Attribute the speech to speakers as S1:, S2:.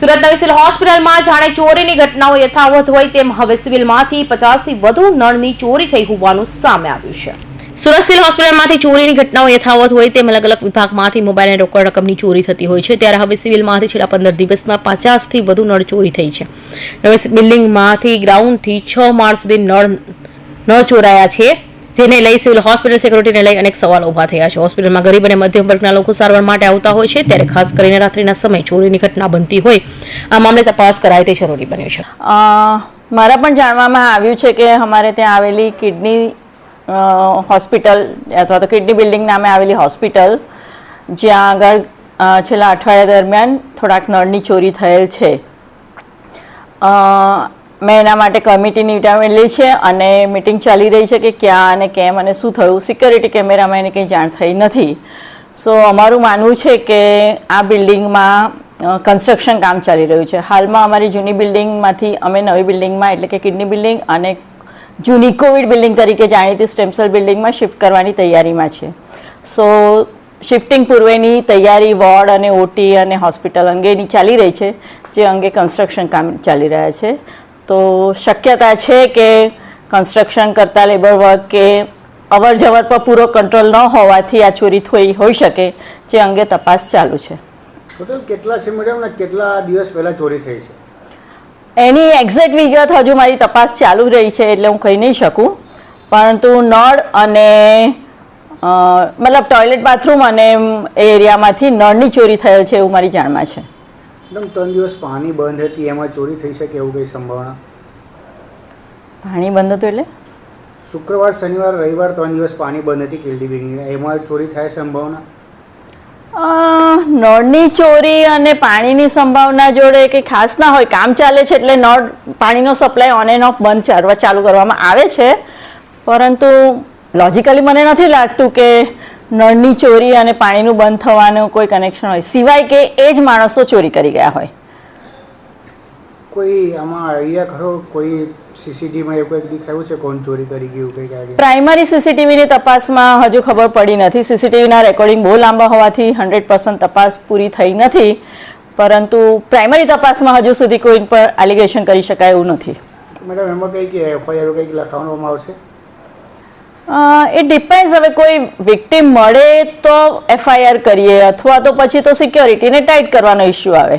S1: સુરત નવી સિવિલ હોસ્પિટલમાં જાણે ચોરીની ઘટનાઓ યથાવત હોય તેમ હવે સિવિલમાંથી પચાસથી વધુ નળની ચોરી થઈ હોવાનું સામે આવ્યું છે. સુરત સિવિલ હોસ્પિટલમાંથી ચોરીની ઘટનાઓ યથાવત હોય તેમ અલગ અલગ વિભાગમાંથી મોબાઈલ અને રોકડ રકમની ચોરી થતી હોય છે. ત્યારે હવે સિવિલમાંથી છેલ્લા પંદર દિવસમાં પચાસથી વધુ નળ ચોરી થઈ છે. હવે બિલ્ડિંગમાંથી ગ્રાઉન્ડથી છ માળ સુધી નળ ન ચોરાયા છે. જેને લઈ સિવિલ હોસ્પિટલ સિક્યુરિટીને લઈ અનેક સવાલ ઊભા થયા છે. હોસ્પિટલમાં ગરીબ અને મધ્યમ વર્ગના લોકો સારવાર માટે આવતા હોય છે, ત્યારે ખાસ કરીને રાત્રિના સમય ચોરીની ઘટના બનતી હોય. આ મામલે તપાસ કરાય તે જરૂરી બન્યું છે.
S2: મારા પણ જાણવામાં આવ્યું છે કે અમારે ત્યાં આવેલી કિડની હોસ્પિટલ અથવા તો કિડની બિલ્ડિંગ નામે આવેલી હોસ્પિટલ, જ્યાં આગળ છેલ્લા અઠવાડિયા દરમિયાન થોડાક નળની ચોરી થયેલ છે. મેં એના માટે કમિટીની વિટામિન છે અને મિટિંગ ચાલી રહી છે કે ક્યાં અને કેમ અને શું થયું. સિક્યોરિટી કેમેરામાં એને કંઈ જાણ થઈ નથી. સો અમારું માનવું છે કે આ બિલ્ડિંગમાં કન્સ્ટ્રક્શન કામ ચાલી રહ્યું છે. હાલમાં અમારી જૂની બિલ્ડિંગમાંથી અમે નવી બિલ્ડિંગમાં, એટલે કે કિડની બિલ્ડિંગ અને જૂની કોવિડ બિલ્ડિંગ તરીકે જાણીતી સ્ટેમસેલ બિલ્ડિંગમાં શિફ્ટ કરવાની તૈયારીમાં છે. સો શિફ્ટિંગ પૂર્વેની તૈયારી, વોર્ડ અને ઓટી અને હોસ્પિટલ અંગેની ચાલી રહી છે, જે અંગે કન્સ્ટ્રક્શન કામ ચાલી રહ્યા છે. તો શક્યતા છે કે કન્સ્ટ્રક્શન કરતા લેબર વર્ક કે અવર જવર પર પૂરો કંટ્રોલ ન હોવાથી આ ચોરી થઈ હોઈ શકે જે અંગે તપાસ ચાલુ છે.
S3: કેટલા દિવસ પહેલા ચોરી થઈ છે?
S2: એની એક્ઝેક્ટ વિગત હજુ મારી તપાસ ચાલુ રહી છે એટલે હું કહી નહીં શકું. પરંતુ નળ અને મતલબ ટોયલેટ બાથરૂમ અને એ એરિયામાંથી નળની ચોરી થયેલ છે એવું મારી જાણમાં છે.
S3: મેડમ ત્રણ દિવસ પાણી બંધ હતી એમાં ચોરી થઈ શકે એવું કંઈ સંભાવના?
S2: પાણી બંધ હતું એટલે?
S3: શુક્રવાર શનિવાર રવિવાર ત્રણ દિવસ પાણી બંધ હતી કેલડી બેંકની એમાં ચોરી થાય સંભાવના?
S2: નળની ચોરી અને પાણીની સંભાવના જોડે કે ખાસ ના હોય. કામ ચાલે છે એટલે નળ પાણીનો સપ્લાય ઓન એન્ડ ઓફ બંધ ચાલવા ચાલુ કરવામાં આવે છે. પરંતુ લોજિકલી મને નથી લાગતું કે નળની ચોરી અને પાણીનું બંધ થવાનું કોઈ કનેક્શન હોય. સિવાય કે એ જ માણસો ચોરી કરી ગયા હોય.
S3: કોઈ આમાં આઈડિયા ખરો? કોઈ સીસીટીવીમાં એવું કંઈક દેખાયું છે? કોણ ચોરી કરી ગયું કંઈક આઈડિયા
S2: પ્રાઇમરી સીસીટીવીની તપાસમાં હજુ ખબર પડી નથી. સીસીટીવીના રેકોર્ડિંગ બહુ લાંબા હોવાથી હંડ્રેડ પર્સન્ટ તપાસ પૂરી થઈ નથી. પરંતુ પ્રાઇમરી તપાસમાં હજુ સુધી કોઈ પર એલિગેશન કરી શકાય એવું નથી.
S3: મેડમ એમાં કંઈક એફઆઈઆર કંઈક લખાવવામાં આવશે?
S2: ઇટ ડિપેન્ડ હવે કોઈ વિક્ટિમ મળે તો એફઆઈઆર કરીએ, અથવા તો પછી તો સિક્યોરિટીને ટાઈટ કરવાનો ઇસ્યુ આવે.